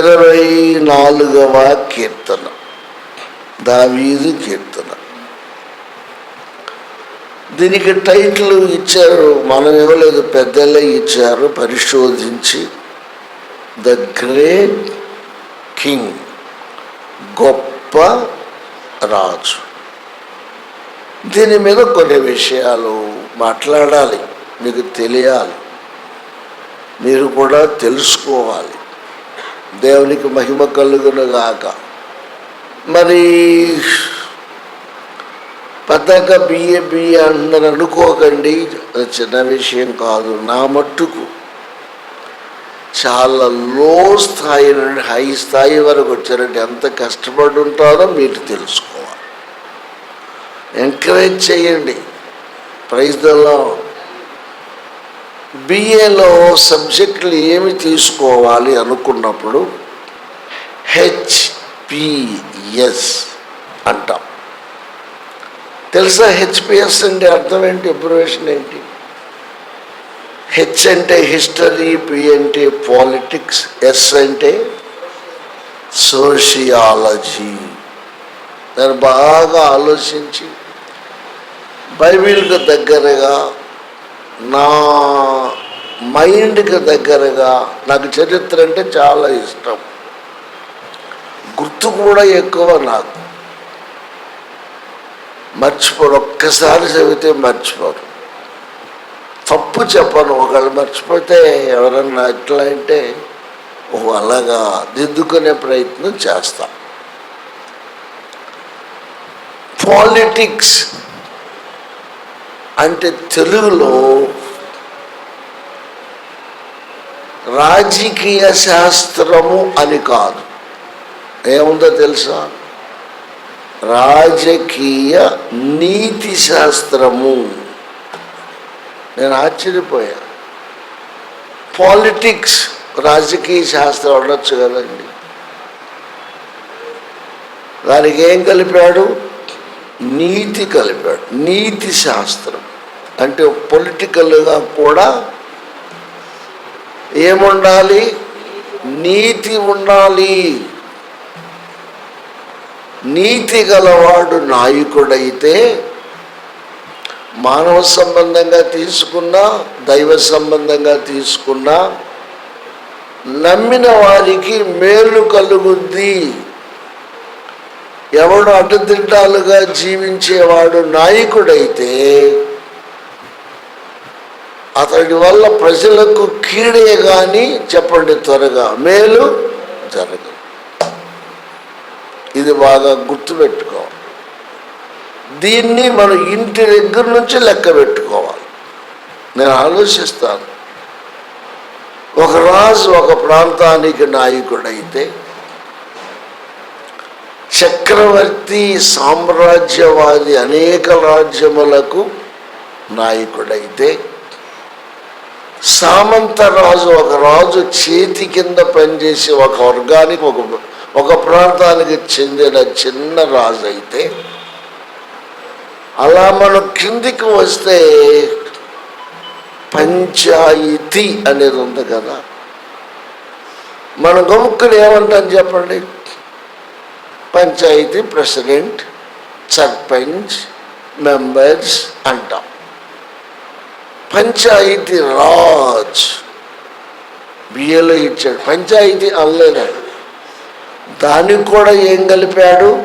ఇరవై నాలుగవ కీర్తన. దావీదు కీర్తన. దీనికి టైటిల్ ఇచ్చారు మనం ఇవ్వలేదు పెద్దలే ఇచ్చారు పరిశోధించి. ద గ్రేట్ కింగ్ గొప్ప రాజు. దీని మీద కొన్ని విషయాలు మాట్లాడాలి మీకు తెలియాలి. మీరు కూడా తెలుసుకోవాలి. దేవునికి మహిమ కలుగునుగాక. మరి పెద్దగా బిఏ బిఏ అంటున్నారు అనుకోకండి అది చిన్న విషయం కాదు నా మట్టుకు చాలా లో స్థాయి నుండి హై స్థాయి వరకు వచ్చారంటే ఎంత కష్టపడి ఉంటారో మీరు తెలుసుకోవాలి. ఎంకరేజ్ చేయండి. ప్రైజ్లలో బిఏలో సబ్జెక్టులు ఏమి తీసుకోవాలి అనుకున్నప్పుడు హెచ్పిఎస్ అంటాం. తెలుసా హెచ్పిఎస్ అంటే అర్థం ఏంటి ఎబ్రివేషన్ ఏంటి? హెచ్ అంటే హిస్టరీ పి అంటే పాలిటిక్స్ ఎస్ అంటే సోషియాలజీ. నేను బాగా ఆలోచించి బైబిల్కి దగ్గరగా నా మైండ్కి దగ్గరగా నాకు చరిత్ర అంటే చాలా ఇష్టం. గుర్తు కూడా ఎక్కువ నాకు. మర్చిపోరు ఒక్కసారి చదివితే మర్చిపోరు తప్పు చెప్పను ఒకళ్ళు మర్చిపోతే ఎవరన్నా ఎట్లా అంటే ఓ అలాగా దిద్దుకునే ప్రయత్నం చేస్తా. పాలిటిక్స్ అంటే తెలుగులో రాజకీయ శాస్త్రము అని కాదు. ఏముందో తెలుసా? రాజకీయ నీతి శాస్త్రము. నేను ఆశ్చర్యపోయా. పాలిటిక్స్ రాజకీయ శాస్త్రం ఉండొచ్చు కదండి. దానికి ఏం కలిపాడు? నీతి కలిపాడు. నీతి శాస్త్రం. అంటే పొలిటికల్గా కూడా ఏముండాలి? నీతి ఉండాలి. నీతి గలవాడు నాయకుడైతే మానవ సంబంధంగా తీసుకున్నా దైవ సంబంధంగా తీసుకున్నా నమ్మిన వారికి మేలు కలుగుద్ది. ఎవడు అడ్డదిడ్డాలుగా జీవించేవాడు నాయకుడైతే అతడి వల్ల ప్రజలకు కీడే కానీ చెప్పండి త్వరగా. మేలు జరగదు. ఇది బాగా గుర్తుపెట్టుకోవాలి దీన్ని మనం ఇంటి దగ్గర నుంచి లెక్క పెట్టుకోవాలి. నేను ఆలోచిస్తాను. ఒక రాజు ఒక ప్రాంతానికి నాయకుడైతే చక్రవర్తి సామ్రాజ్యవాది అనేక రాజ్యములకు నాయకుడైతే సామంత రాజు ఒక రాజు చేతి కింద పనిచేసి ఒక వర్గానికి ఒక ఒక ప్రాంతానికి చెందిన చిన్న రాజు అయితే అలా మనం కిందికి వస్తే పంచాయితీ అనేది ఉంది కదా. మన గముక్కులు ఏమంటాం చెప్పండి? పంచాయతీ ప్రెసిడెంట్ సర్పంచ్ మెంబర్స్ అంటాం. పంచాయతీ రాజ్. బిఏలో ఇచ్చాడు. పంచాయతీ అనలేనాడు దానికి కూడా ఏం కలిపాడు?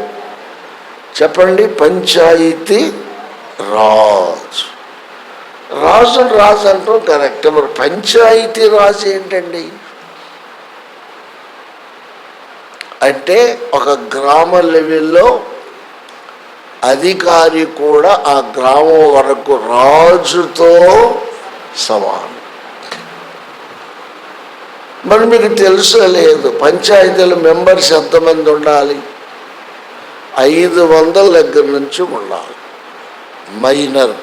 చెప్పండి. పంచాయతీ రాజ్. రాజు రాజు అంటాం కరెక్ట్. మరి పంచాయతీ రాజు ఏంటండి? అంటే ఒక గ్రామ లెవెల్లో అధికారి కూడా ఆ గ్రామం వరకు రాజుతో సమానం. మరి మీకు తెలుసో లేదు పంచాయతీల మెంబర్స్ ఎంతమంది ఉండాలి? ఐదు వందల దగ్గర నుంచి ఉండాలి. మైనర్.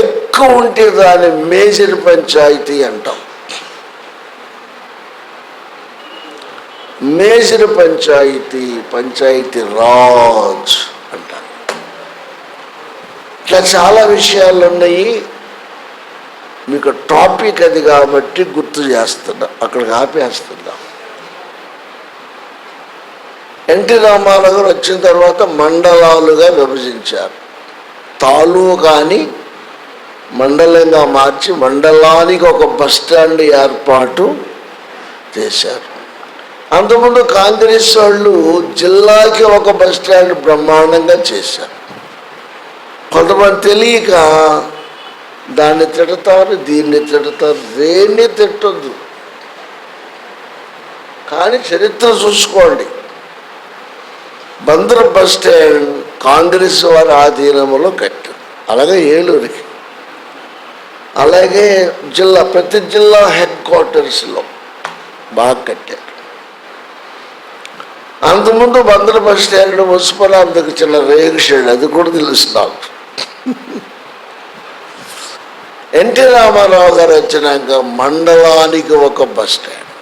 ఎక్కువ ఉంటే దాన్ని మేజర్ పంచాయతీ అంటాం. మేజర్ పంచాయతీ పంచాయతీ రాజ్ అంటారు. ఇట్లా చాలా విషయాలు ఉన్నాయి. మీకు టాపిక్ అది కాబట్టి గుర్తు చేస్తున్నా అక్కడికి ఆపేస్తున్నా. ఎన్టీ రామారావు గారు వచ్చిన తర్వాత మండలాలుగా విభజించారు. తాలూకాని మండలంగా మార్చి మండలానికి ఒక బస్ స్టాండ్ ఏర్పాటు చేశారు. అంతకుముందు కాంగ్రెస్ వాళ్ళు జిల్లాకి ఒక బస్ స్టాండ్ బ్రహ్మాండంగా చేశారు. కొంతమంది తెలియక దాన్ని తిడతారు దీన్ని తిడతారు దేన్ని తిట్టద్దు. కానీ చరిత్ర చూసుకోండి. బందర్ బస్ స్టాండ్ కాంగ్రెస్ వారి ఆధీనంలో కట్టారు అలాగే ఏలూరికి. అలాగే జిల్లా ప్రతి జిల్లా హెడ్ క్వార్టర్స్లో బాగా కట్టారు. అంతకుముందు బందర్ బస్ స్టాండ్ మున్సిపల్ చిన్న రేగు షెడ్ అది కూడా తెలుసు నాకు ఎన్టీ రామారావు గారు వచ్చినాక మండలానికి ఒక bus stand.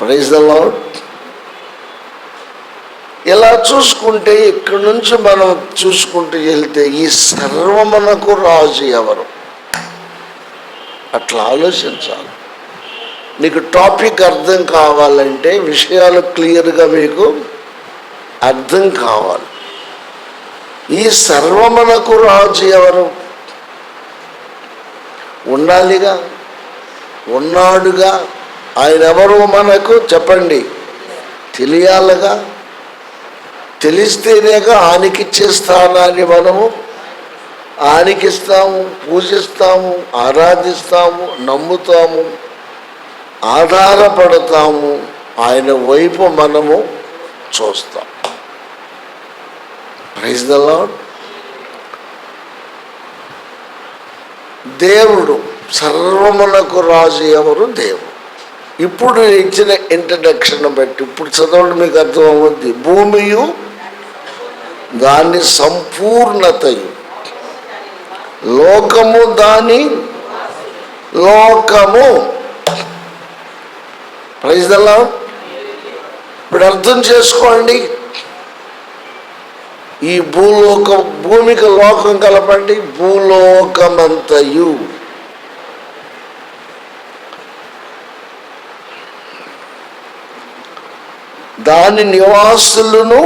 Praise the Lord ఇలా చూసుకుంటే ఇక్కడి నుంచి మనం చూసుకుంటూ వెళ్తే ఈ సర్వమునకు రాజు ఎవరు? అట్లా ఆలోచించాలి. నీకు టాపిక్ అర్థం కావాలంటే విషయాలు క్లియర్గా మీకు అర్థం కావాలి. ఈ సర్వమునకు రాజు ఎవరు? ఉండాలిగా? ఉన్నాడుగా? ఆయన ఎవరు మనకు? చెప్పండి. తెలియాలిగా? తెలిస్తేనేగా ఆనికిచ్చే స్థానాన్ని మనము ఆనికిస్తాము పూజిస్తాము ఆరాధిస్తాము నమ్ముతాము. ఆధారపడతాము. ఆయన వైపు మనము చూస్తాం. ప్రైజ్ ద లాడ్ దేవుడు సర్వమునకు రాజు ఎవరు? దేవుడు. ఇప్పుడు నేను ఇచ్చిన ఇంట్రడక్షన్ బట్టి ఇప్పుడు చదవడం మీకు అర్థమవుద్ది. భూమియు దాని సంపూర్ణతయు. లోకము దాని లోకము. ప్రైజ్ దల్లా ఇప్పుడు అర్థం చేసుకోండి. ఈ భూలోకం భూమికి లోకం కలపండి భూలోకమంతయు. దాని నివాసులను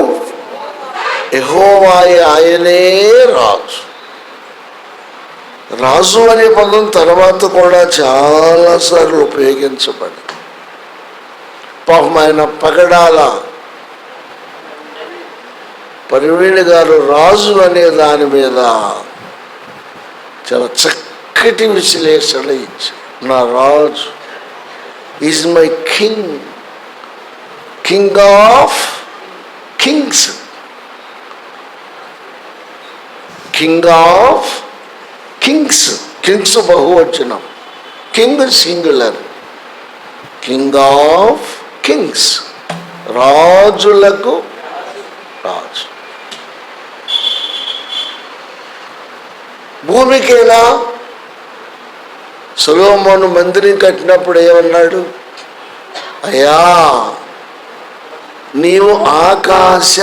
ఎహోవాయ ఆయనే రాజు. రాజు అనే పదం తర్వాత కూడా చాలాసార్లు ఉపయోగించబడి పాపం ఆయన పగడాల. పరివేణి గారు రాజు అనే దాని మీద చాలా చక్కటి విశ్లేషణ ఇచ్చారు. నా రాజు is my king king of kings king of kings kings బహువచనం king singular king of kings రాజులకు రాజు. భూమికేనా? సులోమోను మందిరం కట్టినప్పుడు ఏమన్నాడు? అయ్యా నీవు ఆకాశ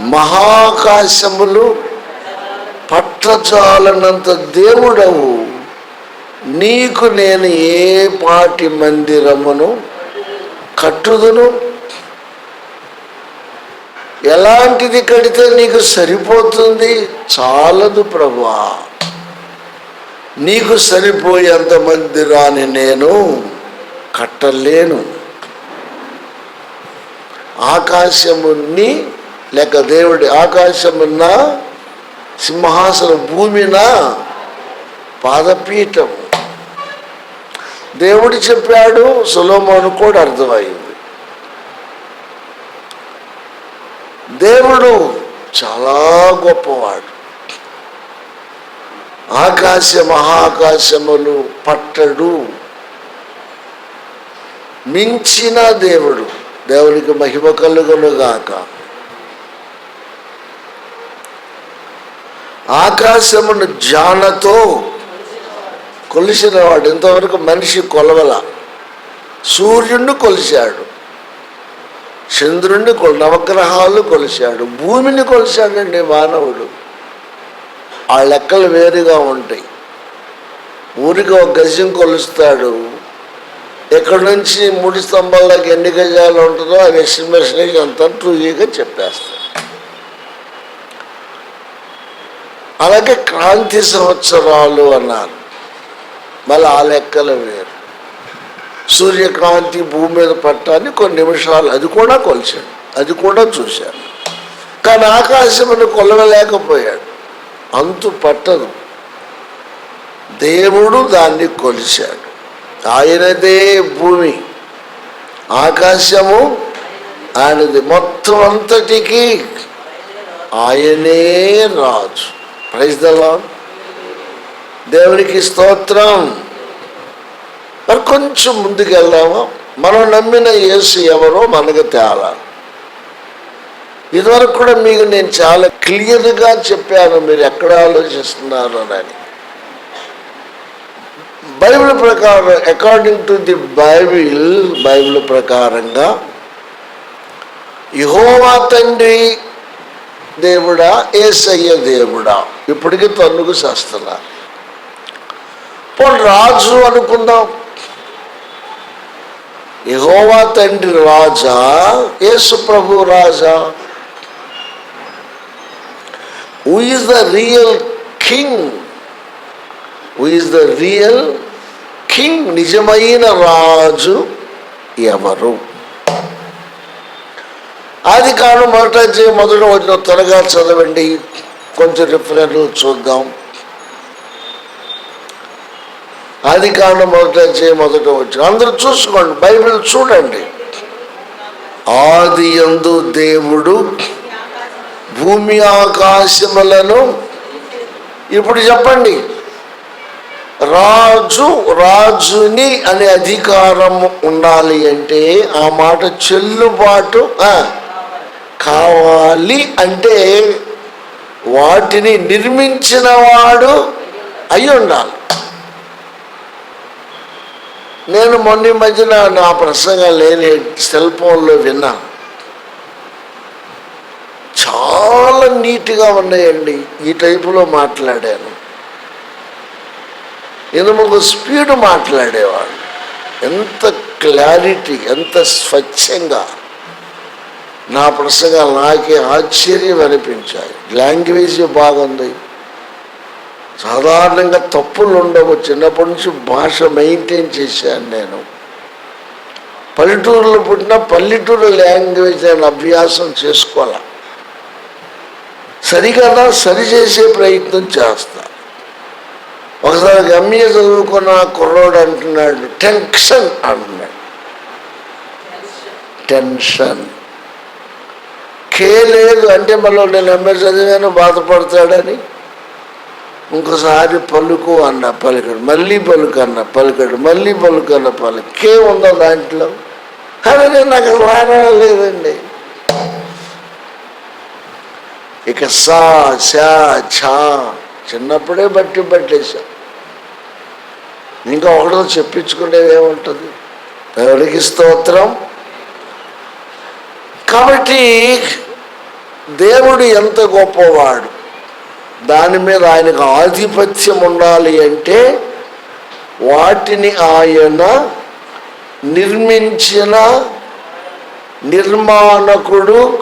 మహాకాశములు పట్టచాలనంత దేవుడవు. నీకు నేను ఏ పాటి మందిరమును కట్టుదును. ఎలాంటిది కడితే నీకు సరిపోతుంది? చాలదు ప్రభా నీకు సరిపోయేంత మందిరాన్ని నేను కట్టలేను. ఆకాశముని లేక దేవుడి ఆకాశమున్న సింహాసన భూమిన పాదపీఠం దేవుడు చెప్పాడు సులోమోను కూడా అర్థమైంది. దేవుడు చాలా గొప్పవాడు. ఆకాశ మహాకాశములు పట్టడు. మించిన దేవుడు దేవునికి మహిమ కలుగలుగాక ఆకాశమును జానతో కొలిసిన వాడు ఇంతవరకు మనిషి కొలవల. సూర్యుడిని కొలిశాడు. చంద్రుణ్ణి నవగ్రహాలు కొలిశాడు. భూమిని కొలిశాడండి మానవుడు. ఆ లెక్కలు వేరుగా ఉంటాయి. ఊరికి ఒక గజం కొలుస్తాడు. ఎక్కడి నుంచి మూడు స్తంభాల దాకా ఎన్ని గజాలు ఉంటుందో అది ఎస్టిమేషన్ అంతా ట్రూగా చెప్పేస్తాడు. అలాగే క్రాంతి సంవత్సరాలు అన్నారు. మళ్ళీ ఆ లెక్కలు వేరు. సూర్యకాంతి భూమి మీద పట్టాన్ని కొన్ని నిమిషాలు అది కూడా కొలిచాడు అది కూడా చూశాడు. కానీ ఆకాశమును కొలవలేకపోయాడు. అంతు పట్టదు. దేవుడు దాన్ని కొలిచాడు. ఆయనదే భూమి. ఆకాశము ఆయనది. మొత్తం అంతటికి ఆయనే రాజు. ప్రైజ్ ద దేవునికి స్తోత్రం. మరి కొంచెం ముందుకెళ్దాము మనం నమ్మిన యేసు ఎవరో మనకు తేలాలి. ఇదివరకు కూడా మీకు నేను చాలా క్లియర్గా చెప్పాను మీరు ఎక్కడ ఆలోచిస్తున్నారు అని. బైబిల్ ప్రకారం according to the Bible Bible ప్రకారంగా యహోవా తండ్రి దేవుడా ఏసయ్య దేవుడా. ఇప్పటికీ తన్నుకు చేస్తున్నారు పోనీ రాజు అనుకుందాం. యహోవా తండ్రి రాజా యేసు ప్రభు రాజా. Who is the real king who is the real king నిజమైన రాజు ఎవరు? ఆది కాలం మొదట మొదట వచ్చిన త్వరగా చదవండి. కొంచెం రిఫరెన్స్ చూద్దాం. ఆది కాండం మొదట మొదట వచ్చిన అందరూ చూసుకోండి బైబిల్ చూడండి. ఆది యందు దేవుడు భూమి ఆకాశములను ఇప్పుడు చెప్పండి రాజు రాజుని అనే అధికారం ఉండాలి అంటే ఆ మాట చెల్లుబాటు కావాలి అంటే వాటిని నిర్మించిన వాడు అయి ఉండాలి నేను మొన్న ఈ మధ్యన నా ప్రసంగం లేని సెల్ ఫోన్లో విన్నాను చాలా నీట్గా ఉన్నాయండి. ఈ టైపులో మాట్లాడాను. ఇనుముకు స్పీడ్ మాట్లాడేవాడు ఎంత క్లారిటీ ఎంత స్వచ్ఛంగా. నా ప్రసంగాలు నాకే ఆశ్చర్యం అనిపించాయి. లాంగ్వేజ్ బాగుంది. సాధారణంగా తప్పులు ఉండవు. చిన్నప్పటి నుంచి భాష మెయింటైన్ చేశాను నేను. పల్లెటూరులో పుట్టిన పల్లెటూరు లాంగ్వేజ్ నేను అభ్యాసం చేసుకోవాలా? సరి సరిచేసే ప్రయత్నం చేస్తా. ఒకసారి ఎంఏ చదువుకున్న కుర్రోడు అంటున్నాడు టెన్షన్ అంటున్నాడు. టెన్షన్ కే లేదు అంటే మళ్ళీ నేను ఎంఏ చదివాను బాధపడతాడని? ఇంకోసారి పలుకు అన్న పలికడు మళ్ళీ పలుకు అన్న పలికడు మళ్ళీ పలుకు అన్న పలుకు. ఉందో దాంట్లో? అదే నాకు రానా లేదండి. ఇక సా సా ఛా చిన్నప్పుడే బట్టి పట్టేశా. ఇంకా ఒకటో చెప్పించుకునేది ఏముంటుంది? ఎవరికి స్తోత్రం. కాబట్టి దేవుడు ఎంత గొప్పవాడు? దాని మీద ఆయనకు ఆధిపత్యం ఉండాలి అంటే వాటిని ఆయన నిర్మించిన నిర్మాణకుడు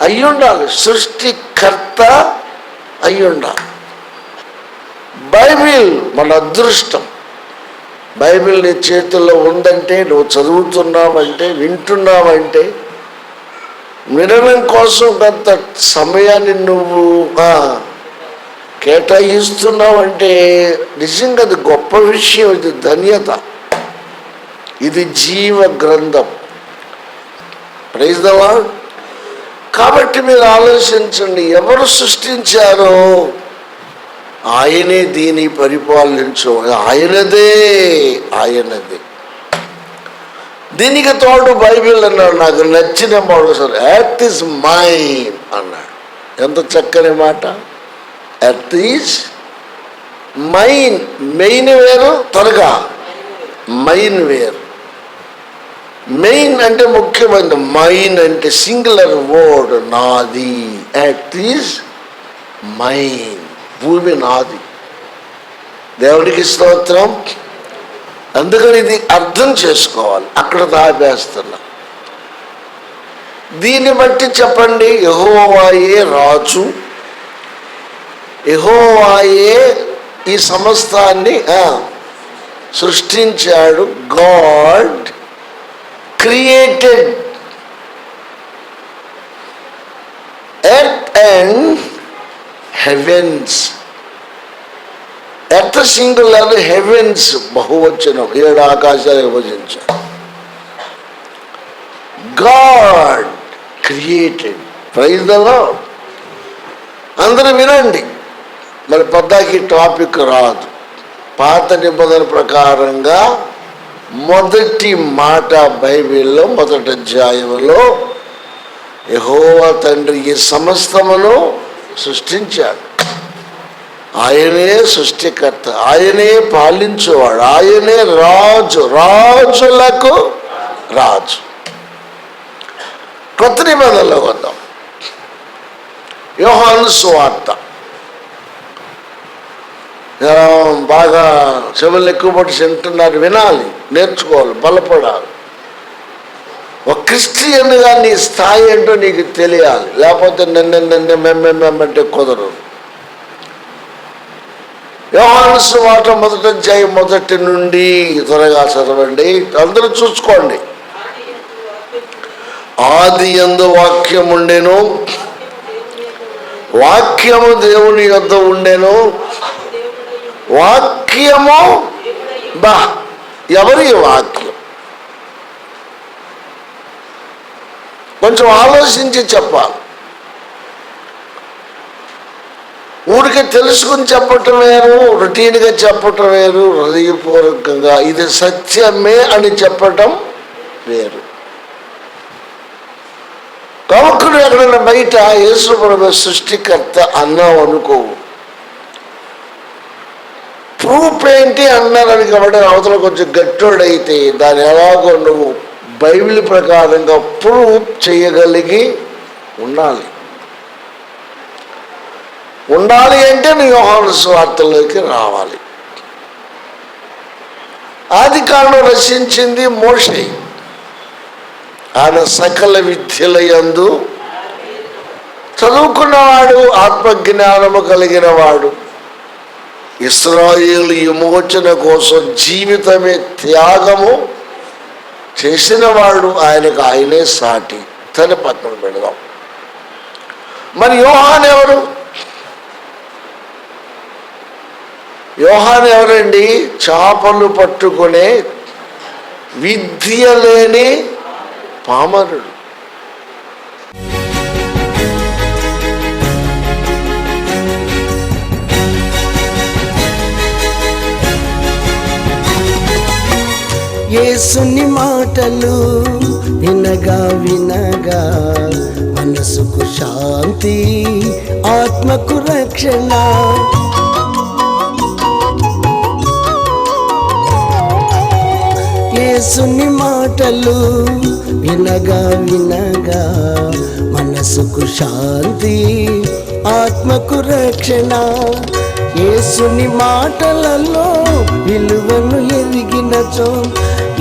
అయ్యుండాలి సృష్టికర్త అయ్యుండాలి. బైబిల్ మన అదృష్టం. బైబిల్ నీ చేతుల్లో ఉందంటే నువ్వు చదువుతున్నావంటే వింటున్నావంటే వినడం కోసం కొంత సమయాన్ని నువ్వు ఆ, కేటాయిస్తున్నావంటే నిజంగా అది గొప్ప విషయం ఇది ధన్యత. ఇది జీవ గ్రంథం ప్రైజ్ కాబట్టి మీరు ఆలోచించండి ఎవరు సృష్టించారో ఆయనే దీని పరిపాలించు ఆయనదే ఆయనదే. దీనికి తోడు బైబిల్ అన్నాడు నాకు నచ్చిన మాట సార్ యాక్ట్ ఇస్ మైన్ అన్నాడు. ఎంత చక్కని మాట. ఎర్త్ ఈజ్ మైన్ మెయిన్ వేరు త్వరగా. మైన్ వేరు మెయిన్ అంటే ముఖ్యమైన మైన్ అంటే సింగులర్ వర్డ్ నాది. ఎర్త్ ఈజ్ మైన్ భూమి నాది. దేవుడికి స్తోత్రం. అందుకని ఇది అర్థం చేసుకోవాలి. అక్కడ దాబేస్తున్నా. దీన్ని బట్టి చెప్పండి యహోవాయే రాజు. ఎహోవాయే ఈ సమస్తాన్ని సృష్టించాడు. God created earth and heavens. Earth singular heavens బహువచనం ఏడు ఆకాశాలు విభజించాం గాడ్ క్రియేటెడ్. ప్రైజ్ ద అందరూ వినండి. మరి పద్దాకి టాపిక్ రాదు. పాత నిబంధన ప్రకారంగా మొదటి మాట బైబిల్లో మొదటి అధ్యాయంలో యహోవా తండ్రి ఈ సమస్తమును సృష్టించాడు. ఆయనే సృష్టికర్త ఆయనే పాలించేవాడు ఆయనే రాజు రాజులకు రాజు. కొత్త నిబంధనలో వద్దాం యోహాను సువార్త. బాగా చెవులు ఎక్కువ పట్టి తింటున్నారు వినాలి నేర్చుకోవాలి బలపడాలి. ఒక క్రిస్టియన్గా నీ స్థాయి ఏంటో నీకు తెలియాలి. లేకపోతే నిన్న నిన్న మెమ్మెమ్మంటే కుదరదు. యోహాను మాట మొదట చేయి మొదటి నుండి త్వరగా చదవండి. అందరూ చూసుకోండి. ఆది ఎందు వాక్యం ఉండేను. వాక్యము దేవుని యొద్ద ఉండేను. వాక్యము బా. ఎవరి వాక్యం? కొంచెం ఆలోచించి చెప్పాలి. ఊరికి తెలుసుకుని చెప్పటం వేరు రొటీన్గా చెప్పటం వేరు హృదయపూర్వకంగా ఇది సత్యమే అని చెప్పటం వేరు. కవకుడు ఎక్కడైనా బయట యేసుప్రభు సృష్టికర్త అన్నావు అనుకోవు ప్రూఫ్ ఏంటి అన్నారని కాబట్టి అవతల కొంచెం గట్టోడైతే దాని ఎలాగో నువ్వు బైబిల్ ప్రకారంగా ప్రూఫ్ చేయగలిగి ఉండాలి. ఉండాలి అంటే నువ్వు యోహాను స్వార్థలోకి రావాలి. ఆది కాలం రచించింది మోషే. ఆయన సకల విద్యల యందు చదువుకున్నవాడు ఆత్మజ్ఞానము కలిగిన వాడు ఇస్రాయేలు విమోచన కోసం జీవితమే త్యాగము చేసిన వాడు ఆయనకు ఆయనే సాటి. తన పక్కన పెడదాం. మరి యోహాన్ ఎవరు? యోహాన్ ఎవరండి? చేపలు పట్టుకునే విద్య లేని పామరుడు. ఏసుని మాటలు వినగా వినగా మనసుకు శాంతి ఆత్మకు రక్షణ. ఏసుని మాటలు వినగా వినగా మనసుకు శాంతి ఆత్మకు రక్షణ. ఏసుని మాటలలో విలువను ఎరిగినచో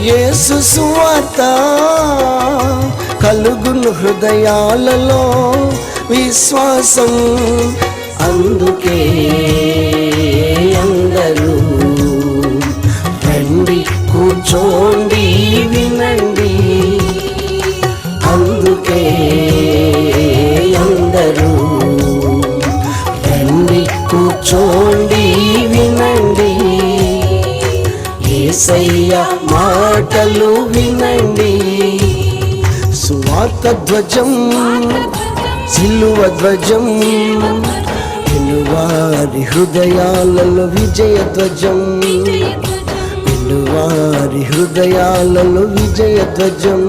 యేసు సువార్త కలుగును హృదయాలలో విశ్వాసం. అందుకే అందరూ రండి కూర్చోండి వినండి. అందుకే అందరూ రండి కూర్చోండి వినండి. ఏసయ్యా మాటలు వినండి. సువార్త ధ్వజం సిలువ ధ్వజం వారి హృదయాలలో విజయ ధ్వజం వారి హృదయాలలో విజయ ధ్వజం.